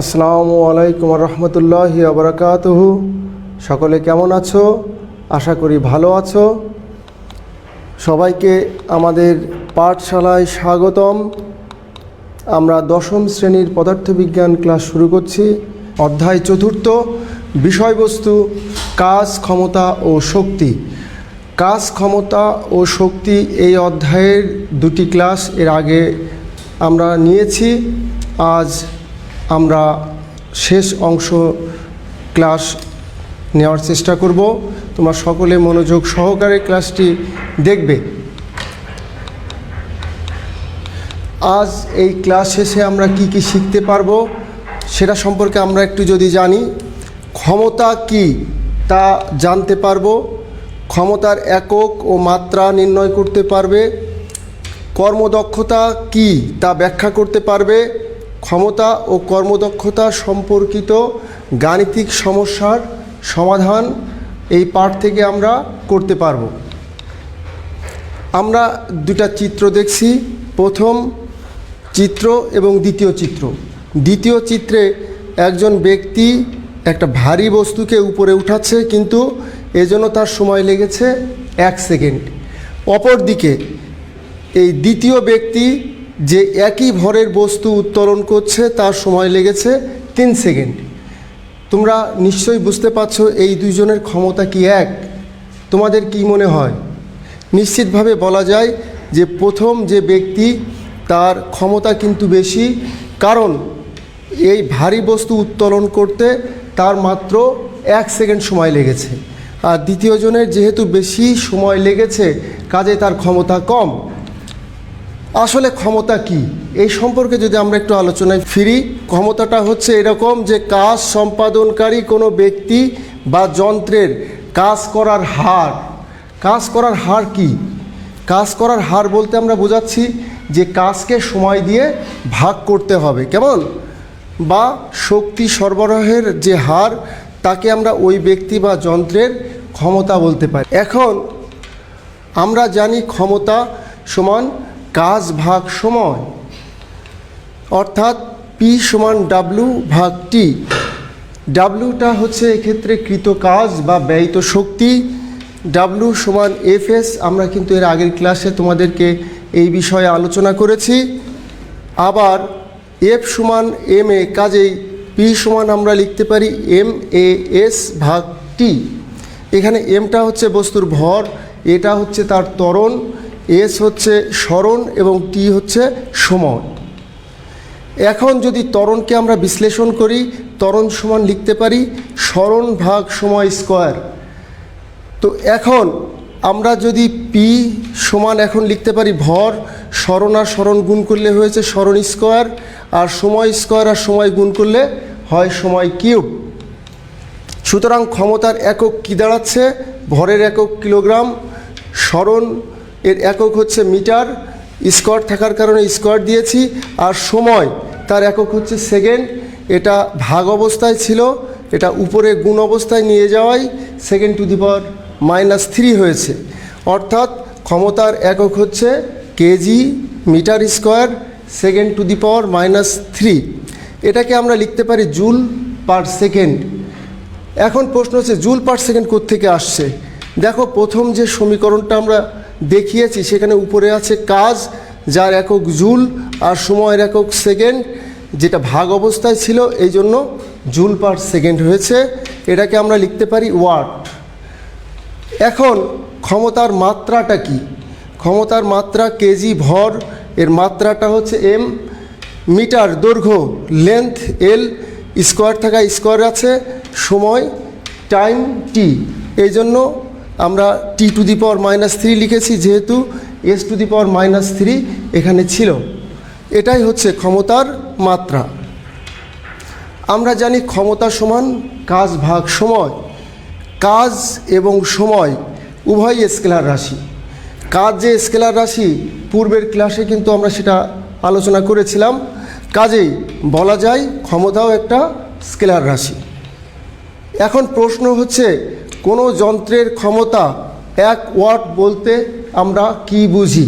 আসসালামু আলাইকুম রহমতুল্লাহি আবরাকাতহু সকলে কেমন আছো? আশা করি ভালো আছো। সবাইকে আমাদের পাঠশালায় স্বাগতম। আমরা দশম শ্রেণির পদার্থবিজ্ঞান ক্লাস শুরু করছি। অধ্যায় চতুর্থ, বিষয়বস্তু, কাজ, ক্ষমতা ও শক্তি। কাজ, ক্ষমতা ও শক্তি এই অধ্যায়ের দুটি ক্লাস এর আগে আমরা নিয়েছি। আজ আমরা শেষ অংশ ক্লাস নেওয়ার চেষ্টা করব। তোমরা সকলে মনোযোগ সহকারে ক্লাসটি দেখবে। আজ এই ক্লাস শেষে আমরা কি কি শিখতে পারব সেটা সম্পর্কে আমরা একটু যদি জানি, ক্ষমতা কি তা জানতে পারব, ক্ষমতার একক ও মাত্রা নির্ণয় করতে পারবে, কর্মদক্ষতা কি তা ব্যাখ্যা করতে পারবে ক্ষমতা ও কর্মদক্ষতা সম্পর্কিত গাণিতিক সমস্যার সমাধান এই পাঠ থেকে আমরা করতে পারব। আমরা দুটা চিত্র দেখছি। প্রথম চিত্র এবং দ্বিতীয় চিত্র। দ্বিতীয় চিত্রে একজন ব্যক্তি একটা ভারী বস্তুকে উপরে উঠাচ্ছে কিন্তু এজন্য তার সময় লেগেছে এক সেকেন্ড। অপরদিকে এই দ্বিতীয় ব্যক্তি যে একই ভরের বস্তু উত্তোলন করছে, তার সময় লেগেছে তিন সেকেন্ড। তোমরা নিশ্চয়ই বুঝতে পারছ এই দুইজনের ক্ষমতা কি এক? তোমাদের কি মনে হয়? নিশ্চিতভাবে বলা যায় যে প্রথম যে ব্যক্তি, তার ক্ষমতা কিন্তু বেশি, কারণ এই ভারী বস্তু উত্তোলন করতে তার মাত্র এক সেকেন্ড সময় লেগেছে। আর দ্বিতীয় জনের যেহেতু বেশি সময় লেগেছে, কাজে তার ক্ষমতা কম। আসলে ক্ষমতা কি? এই সম্পর্কে যদি আমরা একটু আলোচনায় ফিরি, ক্ষমতাটা হচ্ছে এরকম যে কাজ সম্পাদনকারী কোনো ব্যক্তি বা যন্ত্রের কাজ করার হার। কাজ করার হার কি? কাজ করার হার বলতে আমরা বোঝাচ্ছি যে কাজকে সময় দিয়ে ভাগ করতে হবে, কেমন? বা শক্তি সরবরাহের যে হার, তাকে আমরা ওই ব্যক্তি বা যন্ত্রের ক্ষমতা বলতে পারি। এখন আমরা জানি ক্ষমতা সমান কাজ ভাগ সময়, অর্থাৎ পি সমান ডাব্লু ভাগ টি ডাব্লুটা হচ্ছে এক্ষেত্রে কৃত কাজ বা ব্যয়িত শক্তি। ডাব্লু সমান এফ এস আমরা কিন্তু এর আগের ক্লাসে তোমাদেরকে এই বিষয়ে আলোচনা করেছি। আবার এফ সমান এম এ কাজেই পি সমান আমরা লিখতে পারি এম এ এস ভাগ টি এখানে এমটা হচ্ছে বস্তুর ভর, এটা হচ্ছে তার ত্বরণ এস হচ্ছে স্মরণ এবং টি হচ্ছে সময়। এখন যদি তরণকে আমরা বিশ্লেষণ করি তরণ সমান লিখতে পারি স্মরণ ভাগ সময় স্কোয়ার। তো এখন আমরা যদি পি সমান এখন লিখতে পারি ভর, স্মরণ আর স্মরণ গুণ করলে হয়েছে স্মরণ স্কোয়ার, আর সময় স্কোয়ার আর সময় গুণ করলে হয় সময় কিউব। সুতরাং ক্ষমতার একক কী দাঁড়াচ্ছে? ভরের একক কিলোগ্রাম, স্মরণ এর একক হচ্ছে মিটার, স্কোয়ার থাকার কারণে স্কোয়ার দিয়েছি, আর সময় তার একক হচ্ছে সেকেন্ড। এটা ভাগ অবস্থায় ছিল, এটা উপরে গুণ অবস্থায় নিয়ে যাওয়াই second to the power minus three হয়েছে। অর্থাৎ ক্ষমতার একক হচ্ছে kg, metre, square, second to the power minus three. এটাকে আমরা লিখতে পারি জুল পার সেকেন্ড। এখন প্রশ্ন হচ্ছে, জুল পার সেকেন্ড থেকে আসছে? দেখো, প্রথম যে সমীকরণটা আমরা দেখিয়েছি, সেখানে উপরে আছে কাজ, যার একক জুল আর সময়ের একক সেকেন্ড, যেটা ভাগ অবস্থায় ছিল, এই জন্য জুল পার সেকেন্ড হয়েছে। এটাকে আমরা লিখতে পারি ওয়াট। এখন ক্ষমতার মাত্রাটা কি? ক্ষমতার মাত্রা কেজি ভর, এর মাত্রাটা হচ্ছে এম, মিটার, দৈর্ঘ্য লেন্থ এল স্কোয়ার থাকা স্কোয়ার আছে, সময় টাইম টি এই জন্য আমরা T to the power minus three লিখেছি যেহেতু S to the power minus three এখানে ছিল। এটাই হচ্ছে ক্ষমতার মাত্রা। আমরা জানি ক্ষমতা সমান কাজ ভাগ সময়। কাজ এবং সময় উভয় স্কেলার রাশি। কাজ যে স্কেলার রাশি, পূর্বের ক্লাসে কিন্তু আমরা সেটা আলোচনা করেছিলাম। কাজেই বলা যায় ক্ষমতাও একটা স্কেলার রাশি। এখন প্রশ্ন হচ্ছে কোনো যন্ত্রের ক্ষমতা এক ওয়াট বলতে আমরা কি বুঝি?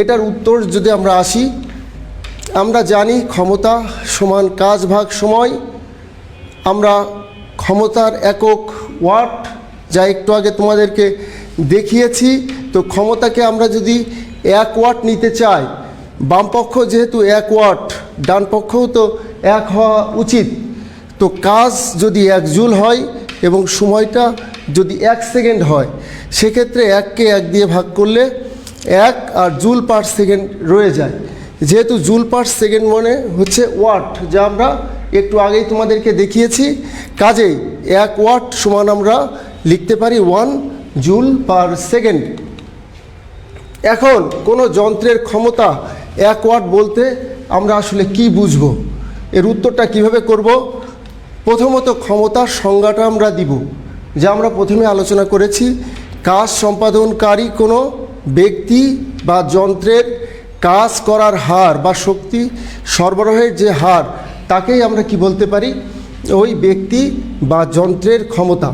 এটার উত্তর যদি আমরা আসি, আমরা জানি ক্ষমতা সমান কাজ ভাগ সময়। আমরা ক্ষমতার একক ওয়াট, যা একটু আগে তোমাদেরকে দেখিয়েছি, তো ক্ষমতাকে আমরা যদি এক ওয়াট নিতে চাই বামপক্ষ যেহেতু এক ওয়াট, ডান পক্ষও তো এক হওয়া উচিত। তো কাজ যদি এক জুল হয় এবং সময়টা যদি এক সেকেন্ড হয়, সেক্ষেত্রে এককে এক দিয়ে ভাগ করলে এক আর জুল পার সেকেন্ড রয়ে যায়। যেহেতু জুল পার সেকেন্ড মানে হচ্ছে ওয়াট, যা আমরা একটু আগেই তোমাদেরকে দেখিয়েছি। কাজেই এক ওয়াট সমান আমরা লিখতে পারি ওয়ান জুল পার সেকেন্ড। এখন কোনো যন্ত্রের ক্ষমতা এক ওয়াট বলতে আমরা আসলে কি বুঝব? এর উত্তরটা কীভাবে করব? প্রথমত ক্ষমতার সংজ্ঞাটা আমরা দিব। যা আমরা প্রথমে আলোচনা করেছি, কাজ সম্পাদনকারী কোনো ব্যক্তি বা যন্ত্রের কাজ করার হার বা শক্তি সরবরাহের যে হার, তাকেই আমরা কি বলতে পারি? ওই ব্যক্তি বা যন্ত্রের ক্ষমতা।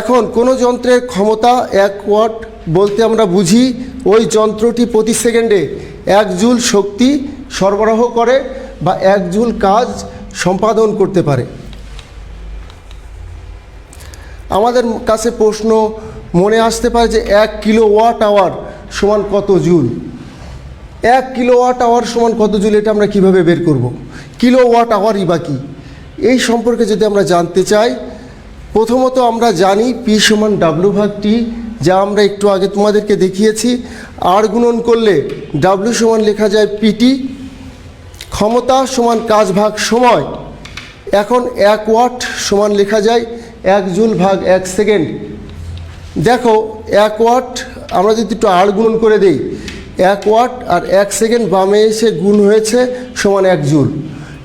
এখন কোনো যন্ত্রের ক্ষমতা এক ওয়াট বলতে আমরা বুঝি, ওই যন্ত্রটি প্রতি সেকেন্ডে এক জুল শক্তি সরবরাহ করে বা এক জুল কাজ সম্পাদন করতে পারে। আমাদের কাছে প্রশ্ন, মনে আসতে পারে যে এক কিলো ওয়াট আওয়ার সমান কত জুল? এক কিলো ওয়াট আওয়ার সমান কত জুল এটা আমরা কীভাবে বের করব? কিলো ওয়াট আওয়ারই বা কি? এই সম্পর্কে যদি আমরা জানতে চাই, প্রথমত আমরা জানি পি সমান ডাব্লু ভাগ টি, যা আমরা একটু আগে তোমাদেরকে দেখিয়েছি। আর গুণন করলে ডাব্লু সমান লেখা যায় পিটি ক্ষমতা সমান কাজ ভাগ সময়। এখন এক ওয়াট সমান লেখা যায় এক জুল ভাগ এক সেকেন্ড। দেখো, এক ওয়াট, আমরা যদি একটু আর গুণন করে দিই, এক ওয়াট আর এক সেকেন্ড বামে এসে গুণ হয়েছে সমান এক জুল।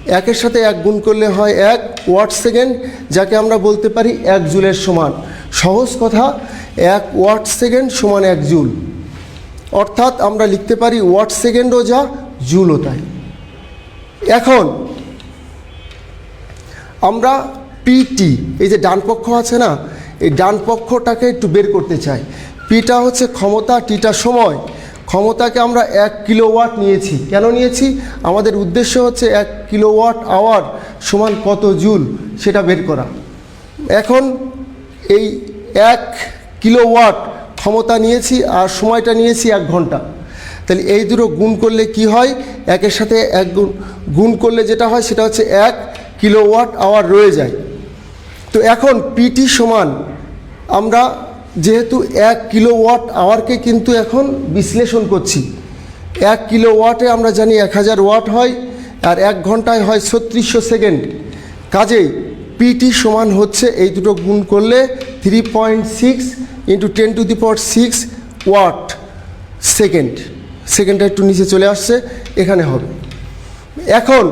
একের সাথে এক গুণ করলে হয় এক ওয়াট সেকেন্ড, যাকে আমরা বলতে পারি এক জুলের সমান। সহজ কথা, এক ওয়াট সেকেন্ড সমান এক জুল। অর্থাৎ আমরা লিখতে পারি ওয়াট সেকেন্ডও যা, জুলও তাই। এখন, আমরা পিটি এই যে ডান পক্ষ আছে না, এই ডান পক্ষটাকে একটু বের করতে চাই। পিটা হচ্ছে ক্ষমতা টিটা সময়। ক্ষমতাকে আমরা এক কিলোওয়াট নিয়েছি। কেন নিয়েছি? আমাদের উদ্দেশ্য হচ্ছে এক কিলোওয়াট আওয়ার সমান কত জুল সেটা বের করা। এখন এই এক কিলোওয়াট ক্ষমতা নিয়েছি আর সময়টা নিয়েছি এক ঘণ্টা। তাহলে এই দুটো গুণ করলে কি হয়? একের সাথে এক গুণ গুণ করলে যেটা হয় সেটা হচ্ছে এক কিলোওয়াট আওয়ার রয়ে যায়। তো এখন পিটি সমান, আমরা যেহেতু এক কিলোওয়াট আওয়ারকে কিন্তু এখন বিশ্লেষণ করছি। এক কিলো ওয়াটে আমরা জানি এক হাজার ওয়াট হয়, আর এক ঘন্টায় হয় ছত্রিশশো সেকেন্ড। কাজেই পিটি সমান হচ্ছে এই দুটো গুণ করলে three point six into ten to the power six watt second সেকেন্ডটা একটু নিচে চলে আসছে, এখানে হবে। এখন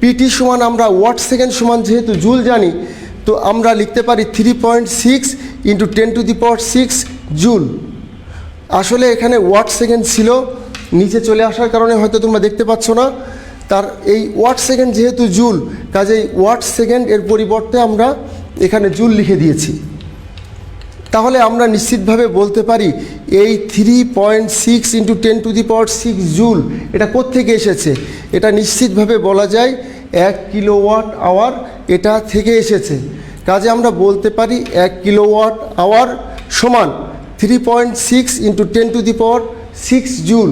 পিটি সমান আমরা ওয়াট সেকেন্ড সমান যেহেতু জুল জানি তো আমরা লিখতে পারি three point six into ten to the power six joule আসলে এখানে ওয়াট সেকেন্ড ছিল, নিচে চলে আসার কারণে হয়তো তোমরা দেখতে পাচ্ছ না। তার এই ওয়াট সেকেন্ড যেহেতু জুল কাজেই ওয়াট সেকেন্ড এর পরিবর্তে আমরা এখানে জুল লিখে দিয়েছি। তাহলে আমরা নিশ্চিতভাবে বলতে পারি এই three point six into ten to the power six joule এটা কোত্থেকে এসেছে? এটা নিশ্চিতভাবে বলা যায় এক কিলোওয়াট আওয়ার এটা থেকে এসেছে। কাজে আমরা বলতে পারি এক কিলোওয়াট আওয়ার সমান three point six into ten to the power six joule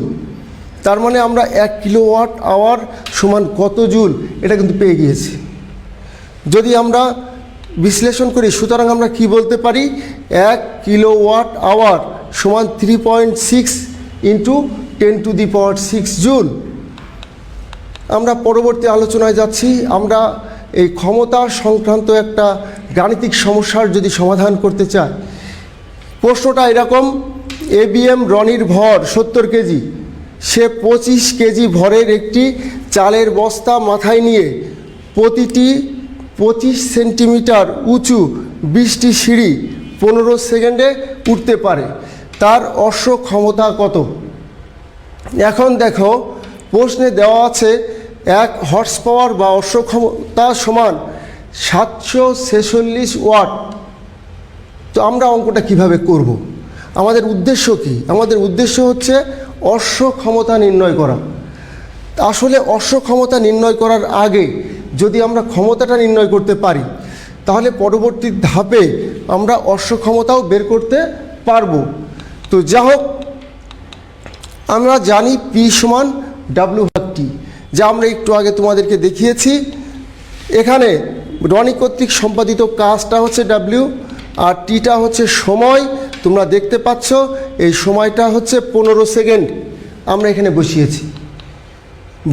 তার মানে আমরা এক কিলোওয়াট আওয়ার সমান কত জুল এটা কিন্তু পেয়ে গিয়েছি। যদি আমরা বিশ্লেষণ করি, সুতরাং আমরা কি বলতে পারি? এক কিলোওয়াট আওয়ার সমান three point six into ten to the power six joule আমরা পরবর্তী আলোচনায় যাচ্ছি। আমরা এই ক্ষমতা সংক্রান্ত একটা গাণিতিক সমস্যার যদি সমাধান করতে চায়, প্রশ্নটা এরকম এ এবিএম রনির ভর সত্তর কেজি, সে পঁচিশ কেজি ভরের একটি চালের বস্তা মাথায় নিয়ে প্রতিটি পঁচিশ সেন্টিমিটার উঁচু বিশটি সিঁড়ি পনেরো সেকেন্ডে উঠতে পারে। তার অশ্ব ক্ষমতা কত? এখন দেখো, প্রশ্নে দেওয়া আছে এক হর্স পাওয়ার বা অশ্ব ক্ষমতা সমান সাতশো ছেচল্লিশ ওয়াট। তো আমরা অঙ্কটা কীভাবে করব। আমাদের উদ্দেশ্য কি? আমাদের উদ্দেশ্য হচ্ছে অশ্ব ক্ষমতা নির্ণয় করা। আসলে অশ্ব ক্ষমতা নির্ণয় করার আগে যদি আমরা ক্ষমতাটা নির্ণয় করতে পারি, তাহলে পরবর্তী ধাপে আমরা অশ্ব ক্ষমতাও বের করতে পারব। তো যা হোক আমরা জানি পি সমান ডাব্লিউ ভাগ টি যা আমরা একটু আগে তোমাদেরকে দেখিয়েছি। এখানে রনি কর্তৃক সম্পাদিত কাজটা হচ্ছে ডাব্লিউ আর টিটা হচ্ছে সময়। তোমরা দেখতে পাচ্ছ, এই সময়টা হচ্ছে পনেরো সেকেন্ড। আমরা এখানে বসিয়েছি।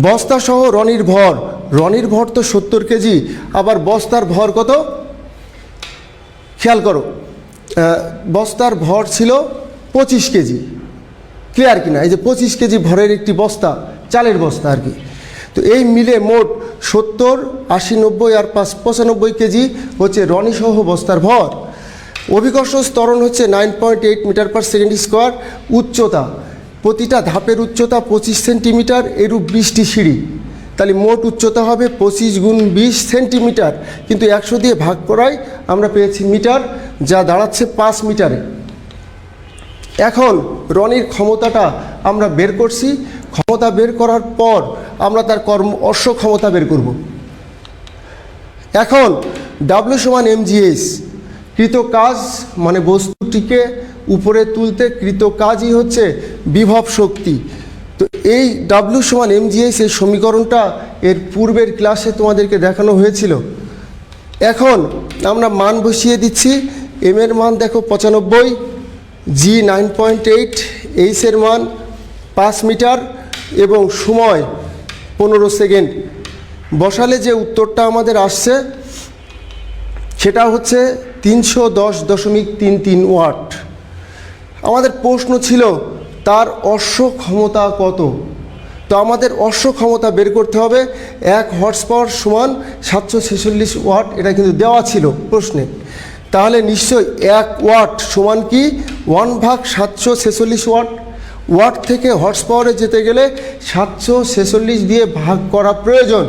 বস্তা সহ রনির ভর। রনির ভর তো সত্তর কেজি। আবার বস্তার ভর কত? খেয়াল করো বস্তার ভর ছিল পঁচিশ কেজি। ক্লিয়ার কিনা? এই যে পঁচিশ কেজি ভরের একটি বস্তা, চালের বস্তা আর কি। তো এই মিলে মোট সত্তর, আশি, নব্বই আর পাঁচ, পঁচানব্বই কেজি হচ্ছে রনিসহ বস্তার ভর। অভিকর্ষ স্তরণ হচ্ছে nine point eight metre per second square উচ্চতা। প্রতিটা ধাপের উচ্চতা পঁচিশ সেন্টিমিটার এরূপ বিশটি সিঁড়ি। তাহলে মোট উচ্চতা হবে পঁচিশ গুণ বিশ সেন্টিমিটার কিন্তু একশো দিয়ে ভাগ করায় আমরা পেয়েছি মিটার, যা দাঁড়াচ্ছে পাঁচ মিটারে এখন রনির ক্ষমতাটা আমরা বের করছি। ক্ষমতা বের করার পর আমরা তার কর্ম, অশ্ব ক্ষমতা বের করব। এখন ডাব্লিউ সমান এমজিএস কৃত কাজ মানে বস্তুটিকে উপরে তুলতে কৃত কাজই হচ্ছে বিভব শক্তি। তো এই ডাব্লিউ সমান এমজিএস এই সমীকরণটা এর পূর্বের ক্লাসে তোমাদেরকে দেখানো হয়েছিল। এখন আমরা মান বসিয়ে দিচ্ছি। এম এর মান দেখো পঁচানব্বই জি নাইন পয়েন্ট এইট এইচের মান পাঁচ মিটার। এবং সময় পনেরো সেকেন্ড। বসালে যে উত্তরটা আমাদের আসছে, সেটা হচ্ছে তিনশো দশ দশমিক তিন তিন ওয়াট। আমাদের প্রশ্ন ছিল, তার অশ্ব ক্ষমতা কত? তো আমাদের অশ্ব ক্ষমতা বের করতে হবে এক হর্স পাওয়ার সমান সাতশো ছেচল্লিশ ওয়াট, এটা কিন্তু দেওয়া ছিল প্রশ্নে। তাহলে নিশ্চয়ই এক ওয়াট সমান কি? ওয়ান ভাগ সাতশো ছেচল্লিশ ওয়াট। ওয়াট থেকে হর্স পাওয়ারে যেতে গেলে সাতশো ছেচল্লিশ দিয়ে ভাগ করা প্রয়োজন।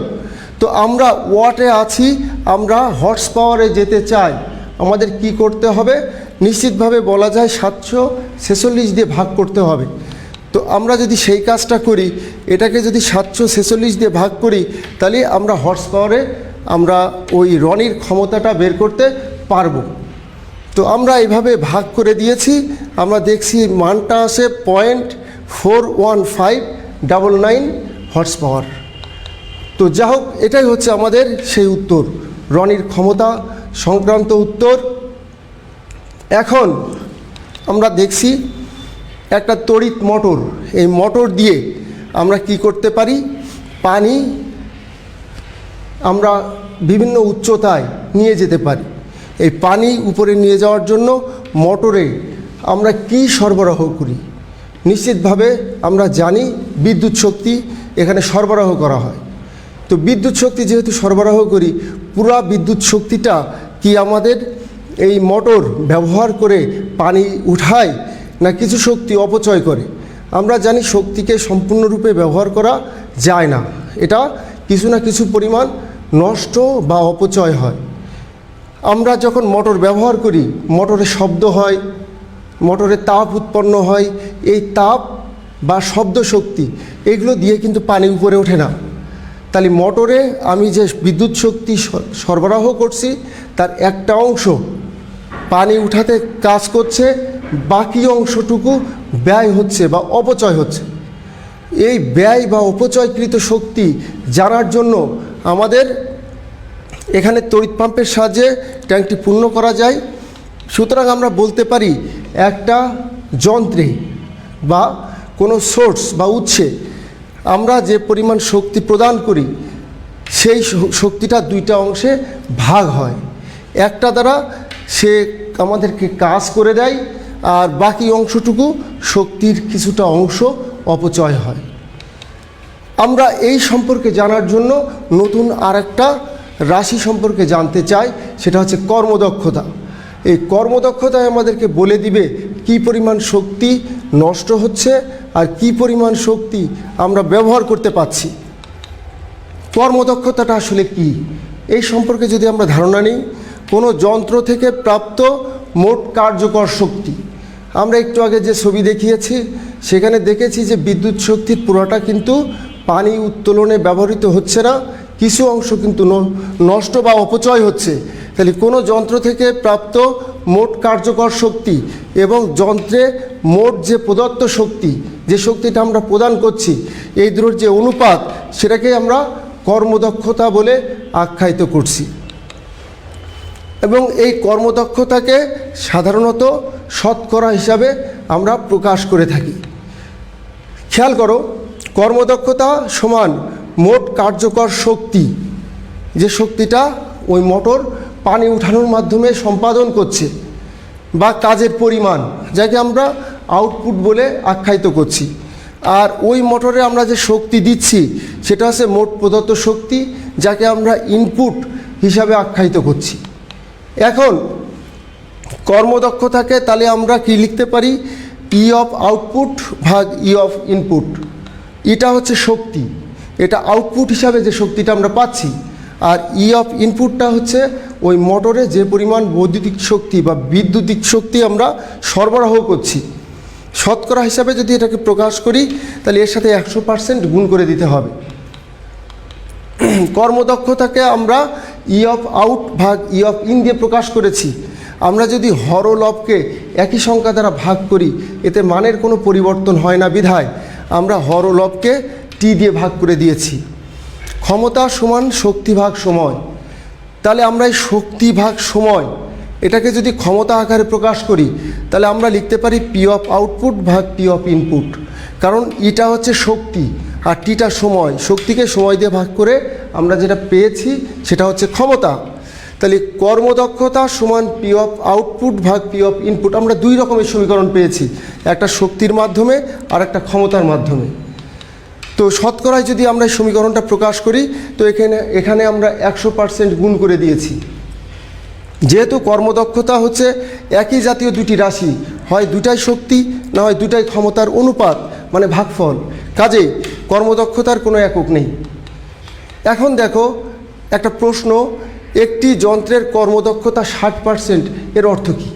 তো আমরা ওয়াটে আছি, আমরা হর্স পাওয়ারে যেতে চাই। আমাদের কি করতে হবে? নিশ্চিতভাবে বলা যায় সাতশো ছেচল্লিশ দিয়ে ভাগ করতে হবে। তো আমরা যদি সেই কাজটা করি, এটাকে যদি সাতশো ছেচল্লিশ দিয়ে ভাগ করি, তাহলে আমরা হর্স পাওয়ারে আমরা ওই রনির ক্ষমতাটা বের করতে পারব। তো আমরা এভাবে ভাগ করে দিয়েছি। আমরা দেখছি মানটা আসে point four one five double nine horsepower. তো যা হোক, এটাই হচ্ছে আমাদের সেই উত্তর। রনির ক্ষমতা, সংক্রান্ত উত্তর। এখন আমরা দেখছি একটা তড়িৎ মোটর। এই মোটর দিয়ে আমরা কি করতে পারি? পানি আমরা বিভিন্ন উচ্চতায় নিয়ে যেতে পারি। এই পানি উপরে নিয়ে যাওয়ার জন্য মোটরে আমরা কি সরবরাহ করি? নিশ্চিতভাবে আমরা জানি বিদ্যুৎ শক্তি এখানে সরবরাহ করা হয়। তো বিদ্যুৎ শক্তি যেহেতু সরবরাহ করি, পুরা বিদ্যুৎ শক্তিটা কি আমাদের এই মোটর ব্যবহার করে পানি উঠায় না কিছু শক্তি অপচয় করে? আমরা জানি শক্তিকে সম্পূর্ণরূপে ব্যবহার করা যায় না। এটা কিছু না কিছু পরিমাণ নষ্ট বা অপচয় হয়। আমরা যখন মোটর ব্যবহার করি, মোটরে শব্দ হয়, মোটরে তাপ উৎপন্ন হয়, এই তাপ বা শব্দ শক্তি, এগুলো দিয়ে কিন্তু পানি উপরে ওঠে না। তাহলে মোটরে আমি যে বিদ্যুৎ শক্তি সরবরাহ করছি, তার একটা অংশ পানি উঠাতে কাজ করছে, বাকি অংশটুকু ব্যয় হচ্ছে বা অপচয় হচ্ছে। এই ব্যয় বা অপচয়কৃত শক্তি জানার জন্য আমাদের এখানে তড়িৎ পাম্পের সাহায্যে ট্যাঙ্কটি পূর্ণ করা যায়। সুতরাং আমরা বলতে পারি, একটা যন্ত্রে বা কোনো সোর্স বা উৎসে আমরা যে পরিমাণ শক্তি প্রদান করি, সেই শক্তিটা দুইটা অংশে ভাগ হয়। একটা দ্বারা সে আমাদেরকে কাজ করে দেয়, আর বাকি অংশটুকু শক্তির কিছুটা অংশ অপচয় হয়। আমরা এই সম্পর্কে জানার জন্য নতুন আরেকটা রাশি সম্পর্কে জানতে চাই, সেটা হচ্ছে কর্মদক্ষতা। এই কর্মদক্ষতায় আমাদেরকে বলে দিবে কি পরিমাণ শক্তি নষ্ট হচ্ছে আর কি পরিমাণ শক্তি আমরা ব্যবহার করতে পারছি। কর্মদক্ষতাটা আসলে কি? এই সম্পর্কে যদি আমরা ধারণা নিই, কোনো যন্ত্র থেকে প্রাপ্ত মোট কার্যকর শক্তি। আমরা একটু আগে যে ছবি দেখিয়েছি, সেখানে দেখেছি যে বিদ্যুৎ শক্তির পুরোটা কিন্তু পানি উত্তোলনে ব্যবহৃত হচ্ছে না কিছু অংশ কিন্তু নষ্ট বা অপচয় হচ্ছে। তাহলে কোনো যন্ত্র থেকে প্রাপ্ত মোট কার্যকর শক্তি এবং যন্ত্রে মোট যে প্রদত্ত শক্তি, যে শক্তিটা আমরা প্রদান করছি, এই দুটোর যে অনুপাত, সেটাকে আমরা কর্মদক্ষতা বলে আখ্যায়িত করছি। এবং এই কর্মদক্ষতাকে সাধারণত শতকরা হিসাবে আমরা প্রকাশ করে থাকি। খেয়াল করো, কর্মদক্ষতা সমান মোট কার্যকর শক্তি, যে শক্তিটা ওই মোটর পানি উঠানোর মাধ্যমে সম্পাদন করছে বা কাজের পরিমাণ, যাকে আমরা আউটপুট বলে আখ্যায়িত করছি। আর ওই মোটরে আমরা যে শক্তি দিচ্ছি, সেটা হচ্ছে মোট প্রদত্ত শক্তি, যাকে আমরা ইনপুট হিসাবে আখ্যায়িত করছি। এখন, কর্মদক্ষতাকে তাহলে আমরা কি লিখতে পারি? ই অফ আউটপুট ভাগ ই অফ ইনপুট এটা হচ্ছে শক্তি। এটা আউটপুট হিসাবে যে শক্তিটা আমরা পাচ্ছি, আর ই অফ ইনপুটটা হচ্ছে ওই মোটরে যে পরিমাণ বৈদ্যুতিক শক্তি বা বিদ্যুতিক শক্তি আমরা সরবরাহ করছি। শতকরা হিসাবে যদি এটাকে প্রকাশ করি, তাহলে এর সাথে একশো পার্সেন্ট গুণ করে দিতে হবে। কর্মদক্ষতাকে আমরা ই অফ আউট ভাগ ই অফ ইন দিয়ে প্রকাশ করেছি। আমরা যদি হরলভকে একই সংখ্যা দ্বারা ভাগ করি, এতে মানের কোনো পরিবর্তন হয় না বিধায়। আমরা হরলভকে টি দিয়ে ভাগ করে দিয়েছি। ক্ষমতা সমান শক্তি ভাগ সময়। তাহলে আমরা এই শক্তি ভাগ সময়, এটাকে যদি ক্ষমতা আকারে প্রকাশ করি, তাহলে আমরা লিখতে পারি পি অফ আউটপুট ভাগ পি অফ ইনপুট কারণ ইটা হচ্ছে শক্তি, আর টিটা সময়। শক্তিকে সময় দিয়ে ভাগ করে আমরা যেটা পেয়েছি, সেটা হচ্ছে ক্ষমতা। তাহলে কর্মদক্ষতা সমান পি অফ আউটপুট ভাগ পি অফ ইনপুট আমরা দুই রকমের সমীকরণ পেয়েছি। একটা শক্তির মাধ্যমে আর একটা ক্ষমতার মাধ্যমে। তো শতকরায় যদি আমরা সমীকরণটা প্রকাশ করি, তো এখানে এখানে আমরা একশো পার্সেন্ট গুণ করে দিয়েছি। যেহেতু কর্মদক্ষতা হচ্ছে একই জাতীয় দুটি রাশি, হয় দুটাই শক্তি, না হয় দুটাই ক্ষমতার অনুপাত মানে ভাগফল। কাজে কর্মদক্ষতার কোনো একক নেই। এখন দেখো, একটা প্রশ্ন, একটি যন্ত্রের কর্মদক্ষতা ষাট পার্সেন্ট, এর অর্থ কী?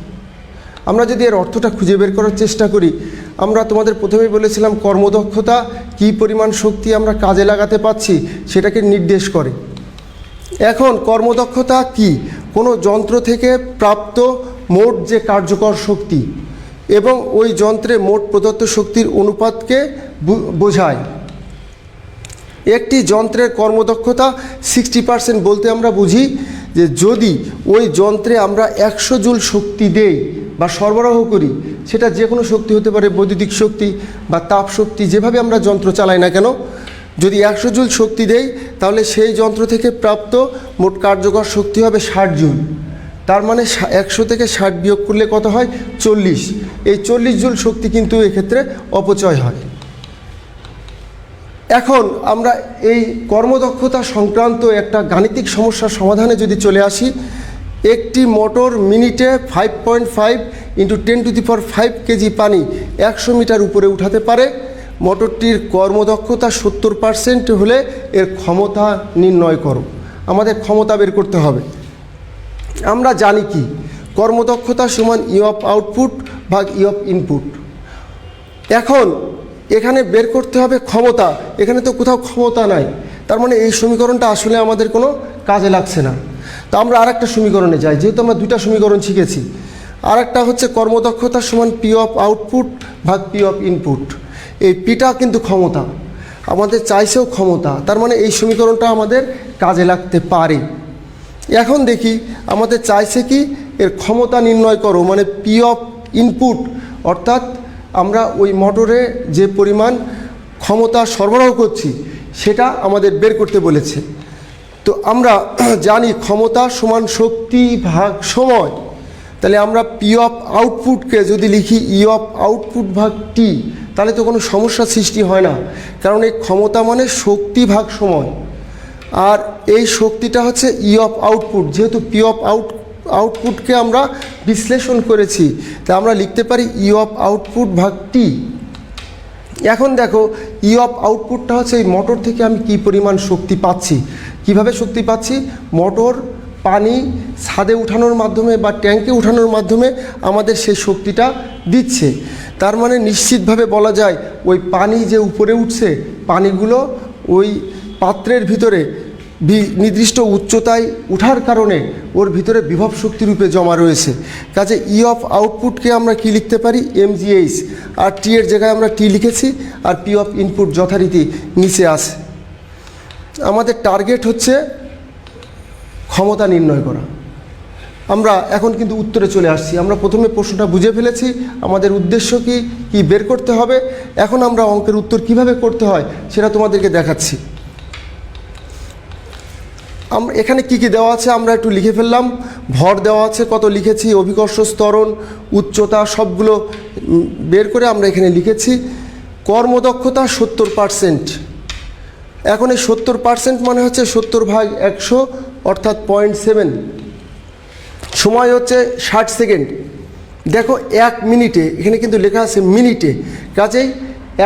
আমরা যদি এর অর্থটা খুঁজে বের করার চেষ্টা করি আমরা তোমাদের প্রথমেই বলেছিলাম কর্মদক্ষতা, কী পরিমাণ শক্তি আমরা কাজে লাগাতে পাচ্ছি সেটাকে নির্দেশ করে। এখন কর্মদক্ষতা কি? কোনো যন্ত্র থেকে প্রাপ্ত মোট যে কার্যকর শক্তি এবং ওই যন্ত্রে মোট প্রদত্ত শক্তির অনুপাতকে বোঝায়। একটি যন্ত্রের কর্মদক্ষতা সিক্সটি পার্সেন্ট বলতে আমরা বুঝি যে যদি ওই যন্ত্রে আমরা একশো জুল শক্তি দেই বা সরবরাহ করি, সেটা যে কোনো শক্তি হতে পারে, বৈদ্যুতিক শক্তি বা তাপ শক্তি, যেভাবে আমরা যন্ত্র চালাই না কেন, যদি একশো জুল শক্তি দেই, তাহলে সেই যন্ত্র থেকে প্রাপ্ত মোট কার্যকর শক্তি হবে ষাট জুল। তার মানে একশো থেকে ষাট বিয়োগ করলে কত হয়? চল্লিশ। এই চল্লিশ জুল শক্তি কিন্তু এক্ষেত্রে অপচয় হয়। এখন আমরা এই কর্মদক্ষতা সংক্রান্ত একটা গাণিতিক সমস্যার সমাধানে যদি চলে আসি একটি মোটর মিনিটে five point five into ten to the for five kg পানি একশো মিটার উপরে উঠাতে পারে। মোটরটির কর্মদক্ষতা সত্তর পার্সেন্ট হলে এর ক্ষমতা নির্ণয় করো। আমাদের ক্ষমতা বের করতে হবে। আমরা জানি কি? কর্মদক্ষতা সমান ই অফ আউটপুট ভাগ ই অফ ইনপুট এখন এখানে বের করতে হবে ক্ষমতা। এখানে তো কোথাও ক্ষমতা নাই। তার মানে এই সমীকরণটা আসলে আমাদের কোনো কাজে লাগছে না। তা আমরা আরেকটা সমীকরণে যাই, যেহেতু আমরা দুইটা সমীকরণ শিখেছি। আর একটা হচ্ছে কর্মদক্ষতা সমান পি অফ আউটপুট ভাগ পি অফ ইনপুট এই পিটা কিন্তু ক্ষমতা। আমাদের চাইছেও ক্ষমতা। তার মানে এই সমীকরণটা আমাদের কাজে লাগতে পারে। এখন দেখি, আমাদের চাইছে কি এর ক্ষমতা নির্ণয় করো মানে পি অফ ইনপুট অর্থাৎ আমরা ওই মোটরে যে পরিমাণ ক্ষমতা সরবরাহ করছি, সেটা আমাদের বের করতে বলেছে। তো আমরা জানি ক্ষমতা সমান শক্তি ভাগ সময়। তাহলে আমরা পি অফ আউটপুটকে যদি লিখি ই অফ আউটপুট ভাগ টি তাহলে তো কোনো সমস্যা সৃষ্টি হয় না। কারণ এই ক্ষমতা মানে শক্তি ভাগ সময়। আর এই শক্তিটা হচ্ছে ই অফ আউটপুট যেহেতু পি অফ আউট আউটপুটকে আমরা বিশ্লেষণ করেছি তা আমরা লিখতে পারি ই অফ আউটপুট ভাগ টি এখন দেখো ই অফ আউটপুটটা হচ্ছে এই মোটর থেকে আমি কি পরিমাণ শক্তি পাচ্ছি? কীভাবে শক্তি পাচ্ছি? মোটর পানি ছাদে উঠানোর মাধ্যমে বা ট্যাঙ্কে উঠানোর মাধ্যমে আমাদের সেই শক্তিটা দিচ্ছে। তার মানে নিশ্চিতভাবে বলা যায়, ওই পানি যে উপরে উঠছে, পানিগুলো ওই পাত্রের ভিতরে নির্দিষ্ট উচ্চতায় উঠার কারণে ওর ভিতরে বিভব শক্তি রূপে জমা রয়েছে। কাজে ই অফ আউটপুটকে আমরা কি লিখতে পারি? এমজিএইচ আর টি এর জায়গায় আমরা টি লিখেছি আর পি অফ ইনপুট যথারীতি নিচে আসে আমাদের টার্গেট হচ্ছে ক্ষমতা নির্ণয় করা। আমরা এখন কিন্তু উত্তরে চলে আসছি। আমরা প্রথমে প্রশ্নটা বুঝে ফেলেছি। আমাদের উদ্দেশ্য কি? কি বের করতে হবে? এখন আমরা অঙ্কের উত্তর কীভাবে করতে হয় সেটা তোমাদেরকে দেখাচ্ছি। আমরা এখানে কি কি দেওয়া আছে আমরা একটু লিখে ফেললাম। ভর দেওয়া আছে, কত লিখেছি, অভিকর্ষ স্তরণ উচ্চতা, সবগুলো বের করে আমরা এখানে লিখেছি। কর্মদক্ষতা সত্তর পারসেন্ট। এখন এই সত্তর পার্সেন্ট মানে হচ্ছে সত্তর ভাগ একশো, অর্থাৎ পয়েন্ট সেভেন। সময় হচ্ছে ষাট সেকেন্ড। দেখো, এক মিনিটে, এখানে কিন্তু লেখা আছে মিনিটে। কাজেই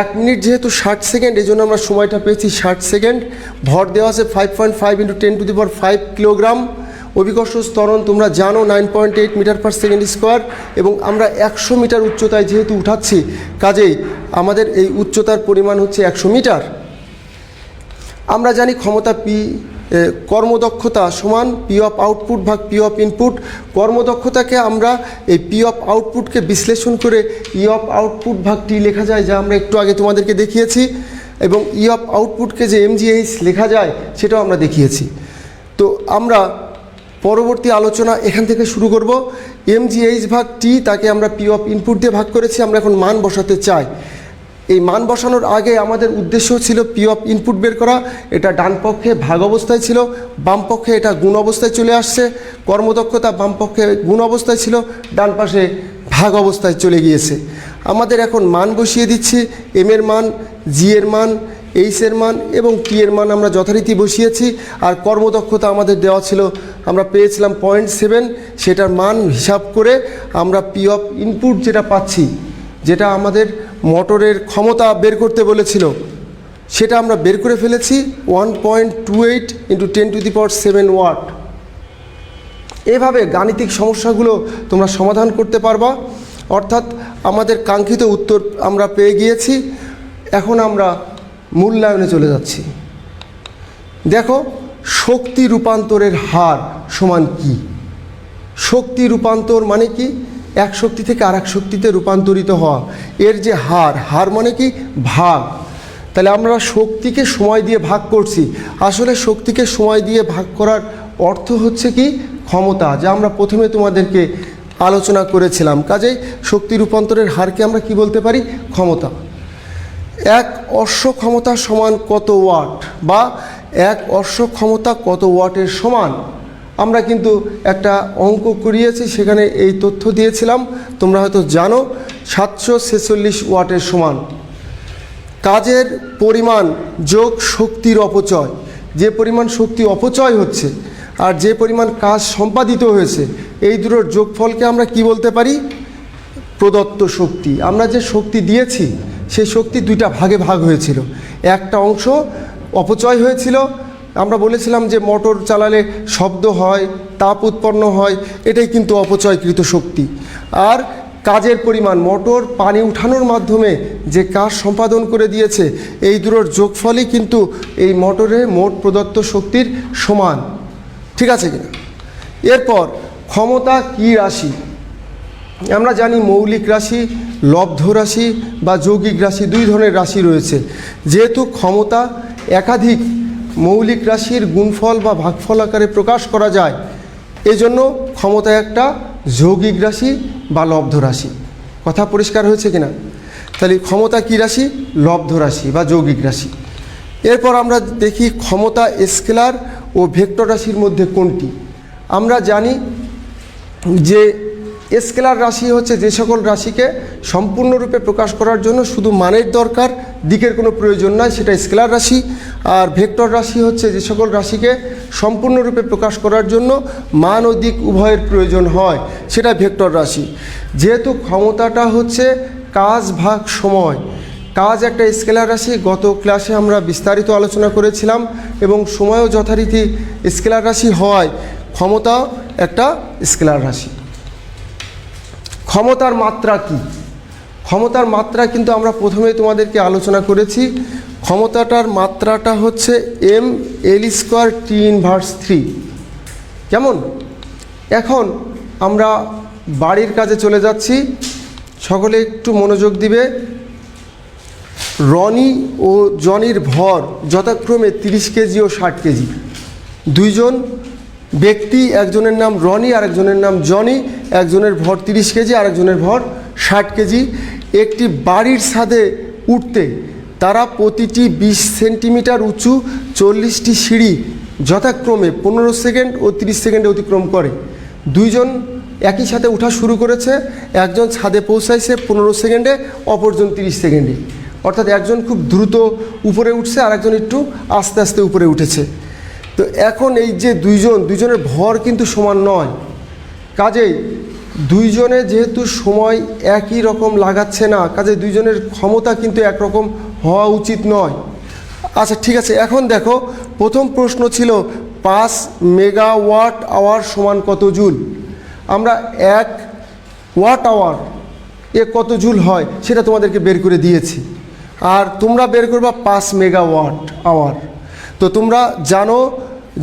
এক মিনিট যেহেতু ষাট সেকেন্ড এই জন্য আমরা সময়টা পেয়েছি ষাট সেকেন্ড। ভর দেওয়া আছে five point five into ten to the power five kilogram অভিকর্ষ স্তরণ তোমরা জানো nine point eight metre per second square এবং আমরা একশো মিটার উচ্চতায় যেহেতু উঠাচ্ছি, কাজেই আমাদের এই উচ্চতার পরিমাণ হচ্ছে একশো মিটার আমরা জানি ক্ষমতা পি কর্মদক্ষতা সমান পি অফ আউটপুট ভাগ পি অফ ইনপুট কর্মদক্ষতাকে আমরা এই পি অফ আউটপুটকে বিশ্লেষণ করে ই অফ আউটপুট ভাগ টি লেখা যায়, যা আমরা একটু আগে তোমাদেরকে দেখিয়েছি। এবং ই অফ আউটপুটকে যে এমজিএইচ লেখা যায়, সেটাও আমরা দেখিয়েছি। তো আমরা পরবর্তী আলোচনা এখান থেকে শুরু করব। এমজিএইচ ভাগ টি তাকে আমরা পি অফ ইনপুট দিয়ে ভাগ করেছি, আমরা এখন মান বসাতে চাই। এই মান বসানোর আগে আমাদের উদ্দেশ্য ছিল পি অফ ইনপুট বের করা। এটা ডান পক্ষে ভাগ অবস্থায় ছিল, বাম পক্ষে এটা গুণ অবস্থায় চলে আসছে। কর্মদক্ষতা বাম পক্ষে গুণ অবস্থায় ছিল, ডান পাশে ভাগ অবস্থায় চলে গিয়েছে। আমাদের এখন মান বসিয়ে দিচ্ছি এম এর মান জি এর মান এইচ এর মান এবং টি এর মান আমরা যথারীতি বসিয়েছি। আর কর্মদক্ষতা আমাদের দেওয়া ছিল, আমরা পেয়েছিলাম পয়েন্ট সেভেন সেটার মান হিসাব করে আমরা পি অফ ইনপুট যেটা পাচ্ছি, যেটা আমাদের মোটরের ক্ষমতা বের করতে বলেছিল। সেটা আমরা বের করে ফেলেছি one point two eight into ten to the power seven watt এভাবে গাণিতিক সমস্যাগুলো তোমরা সমাধান করতে পারবা। অর্থাৎ আমাদের কাঙ্ক্ষিত উত্তর আমরা পেয়ে গিয়েছি। এখন আমরা মূল্যায়নে চলে যাচ্ছি। দেখো, শক্তি রূপান্তরের হার সমান কি? শক্তি রূপান্তর মানে কি? এক শক্তি থেকে আর এক শক্তিতে রূপান্তরিত হওয়া। এর যে হার হার মানে কি? ভাগ। তাহলে আমরা শক্তিকে সময় দিয়ে ভাগ করছি। আসলে শক্তিকে সময় দিয়ে ভাগ করার অর্থ হচ্ছে কি? ক্ষমতা, যা আমরা প্রথমে তোমাদেরকে আলোচনা করেছিলাম। কাজেই শক্তি রূপান্তরের হারকে আমরা কি বলতে পারি? ক্ষমতা। এক অশ্ব ক্ষমতা সমান কত ওয়াট? বা এক অশ্ব ক্ষমতা কত ওয়াটের সমান? আমরা কিন্তু একটা অঙ্ক করিয়েছি, সেখানে এই তথ্য দিয়েছিলাম। তোমরা হয়তো জানো, সাতশো ছেচল্লিশ ওয়াটের সমান। কাজের পরিমাণ যোগ শক্তির অপচয়। যে পরিমাণ শক্তি অপচয় হচ্ছে আর যে পরিমাণ কাজ সম্পাদিত হয়েছে, এই দুটোর যোগফলকে আমরা কি বলতে পারি? প্রদত্ত শক্তি। আমরা যে শক্তি দিয়েছি, সেই শক্তি দুইটা ভাগে ভাগ হয়েছিল। একটা অংশ অপচয় হয়েছিল আমরা বলেছিলাম যে মোটর চালালে শব্দ হয়, তাপ উৎপন্ন হয়, এটাই কিন্তু অপচয়কৃত শক্তি। আর কাজের পরিমাণ, মোটর পানি উঠানোর মাধ্যমে যে কাজ সম্পাদন করে দিয়েছে, এই দুটোর যোগফলই কিন্তু এই মোটরে মোট প্রদত্ত শক্তির সমান। ঠিক আছে কিনা? এরপর, ক্ষমতা কী রাশি? আমরা জানি মৌলিক রাশি, লব্ধ রাশি বা যৌগিক রাশি, দুই ধরনের রাশি রয়েছে। যেহেতু ক্ষমতা একাধিক মৌলিক রাশির গুণফল বা ভাগফল আকারে প্রকাশ করা যায়। এজন্য ক্ষমতা একটা যৌগিক রাশি বা লব্ধ রাশি। কথা পরিষ্কার হয়েছে কিনা? তাহলে ক্ষমতা কী রাশি? লব্ধ রাশি বা যৌগিক রাশি। এরপর আমরা দেখি ক্ষমতা স্কেলার ও ভেক্টর রাশির মধ্যে কোনটি? আমরা জানি যে স্কেলার রাশি হচ্ছে যে সকল রাশিকে সম্পূর্ণরূপে প্রকাশ করার জন্য শুধু মানের দরকার, দিকের কোনো প্রয়োজন নয় সেটা স্কেলার রাশি। আর ভেক্টর রাশি হচ্ছে যে সকল রাশিকে সম্পূর্ণরূপে প্রকাশ করার জন্য মান ও দিক উভয়ের প্রয়োজন হয়, সেটা ভেক্টর রাশি। যেহেতু ক্ষমতাটা হচ্ছে কাজ, ভাগ, সময়। কাজ একটা স্কেলার রাশি, গত ক্লাসে আমরা বিস্তারিত আলোচনা করেছিলাম এবং সময়ও যথারীতি স্কেলার রাশি হওয়ায় ক্ষমতা একটা স্কেলার রাশি। ক্ষমতার মাত্রা কি? ক্ষমতার মাত্রা কিন্তু আমরা প্রথমেই তোমাদেরকে আলোচনা করেছি। ক্ষমতাটার মাত্রাটা হচ্ছে M L square T inverse three কেমন? এখন আমরা বাড়ির কাজে চলে যাচ্ছি। সকলে একটু মনোযোগ দিবে। রনি ও জনির ভর যথাক্রমে তিরিশ কেজি ও ষাট কেজি। দুইজন ব্যক্তি, একজনের নাম রনি, আরেকজনের নাম জনি, একজনের ভর তিরিশ কেজি, আরেকজনের ভর ষাট কেজি। একটি বাড়ির ছাদে উঠতে তারা প্রতিটি বিশ সেন্টিমিটার উঁচু চল্লিশটি সিঁড়ি যথাক্রমে পনেরো সেকেন্ড ও তিরিশ সেকেন্ডে অতিক্রম করে। দুইজন একই সাথে ওঠা শুরু করেছে, একজন ছাদে পৌঁছাইছে পনেরো সেকেন্ডে, অপরজন তিরিশ সেকেন্ডে। অর্থাৎ একজন খুব দ্রুত উপরে উঠছে আর একজন একটু আস্তে আস্তে উপরে উঠেছে। তো এখন এই যে দুইজন, দুইজনের ভর কিন্তু সমান নয়। কাজেই দুইজনে যেহেতু সময় একই রকম লাগাচ্ছে না কাজে দুইজনের ক্ষমতা কিন্তু একরকম হওয়া উচিত নয়। আচ্ছা ঠিক আছে, এখন দেখো, প্রথম প্রশ্ন ছিল পাঁচ মেগাওয়াট আওয়ার সমান কত জুল? আমরা এক ওয়াট আওয়ার এ কত জুল হয় সেটা তোমাদেরকে বের করে দিয়েছি। আর তোমরা বের করবা পাঁচ মেগাওয়াট আওয়ার। তো তোমরা জানো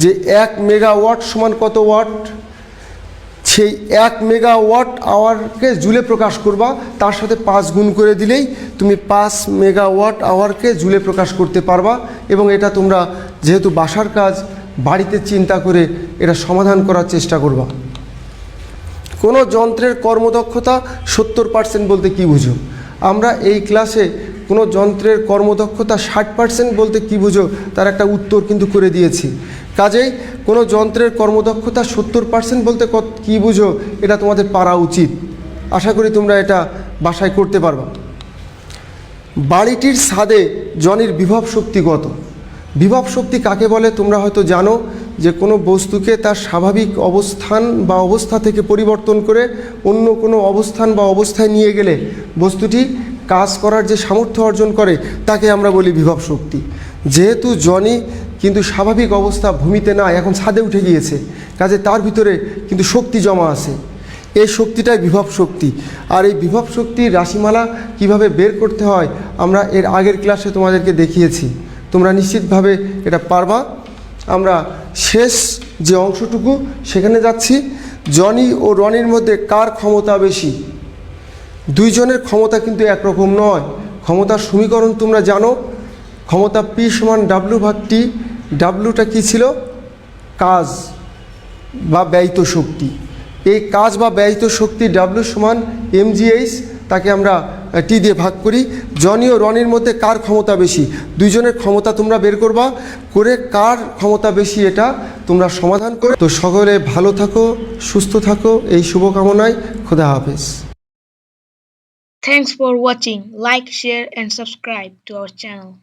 যে এক মেগাওয়াট সমান কত ওয়াট সেই এক মেগাওয়াট আওয়ারকে জুলে প্রকাশ করবা, তার সাথে পাঁচ গুণ করে দিলেই তুমি পাঁচ মেগাওয়াট আওয়ারকে জুলে প্রকাশ করতে পারবা এবং এটা তোমরা যেহেতু বাসার কাজ, বাড়িতে চিন্তা করে এটা সমাধান করার চেষ্টা করবা। কোনো যন্ত্রের কর্মদক্ষতা সত্তর পার্সেন্ট বলতে কি বুঝো? আমরা এই ক্লাসে কোনো যন্ত্রের কর্মদক্ষতা ষাট পার্সেন্ট বলতে কি বুঝো, তার একটা উত্তর কিন্তু করে দিয়েছি। কাজেই কোনো যন্ত্রের কর্মদক্ষতা সত্তর পার্সেন্ট বলতে কি বুঝো, এটা তোমাদের পারা উচিত। আশা করি তোমরা এটা বাসায় করতে পারবা। বাড়িটির ছাদে জনির বিভব শক্তি কত? বিভব শক্তি কাকে বলে তোমরা হয়তো জানো, যে কোনো বস্তুকে তার স্বাভাবিক অবস্থান বা অবস্থা থেকে পরিবর্তন করে অন্য কোনো অবস্থান বা অবস্থায় নিয়ে গেলে বস্তুটি কাজ করার যে সামর্থ্য অর্জন করে, তাকে আমরা বলি বিভব শক্তি। যেহেতু জনি কিন্তু স্বাভাবিক অবস্থা ভূমিতে না, এখন ছাদে উঠে গিয়েছে। কাজে তার ভিতরে কিন্তু শক্তি জমা আছে। এই শক্তিটাই বিভব শক্তি। আর এই বিভব শক্তির রাশিমালা কীভাবে বের করতে হয়, আমরা এর আগের ক্লাসে তোমাদেরকে দেখিয়েছি। তোমরা নিশ্চিতভাবে এটা পারবা। আমরা শেষ যে অংশটুকু, সেখানে যাচ্ছি। জনি ও রনির মধ্যে কার ক্ষমতা বেশি? দুইজনের ক্ষমতা কিন্তু একরকম নয়। ক্ষমতার সমীকরণ তোমরা জানো। ক্ষমতা পি সমান ডাব্লু ভাগ টি ডাব্লুটা কী ছিল? কাজ বা ব্যয়িত শক্তি। এই কাজ বা ব্যয়িত শক্তি ডাব্লু সমান এমজিএইচ তাকে আমরা টি দিয়ে ভাগ করি। জনি ও রনির মধ্যে কার ক্ষমতা বেশি? দুইজনের ক্ষমতা তোমরা বের করবা। করে কার ক্ষমতা বেশি এটা তোমরা সমাধান করে। তো সকলে ভালো থাকো, সুস্থ থাকো। এই শুভকামনায় খোদা হাফেজ। Thanks for watching. Like, share, and subscribe to our channel.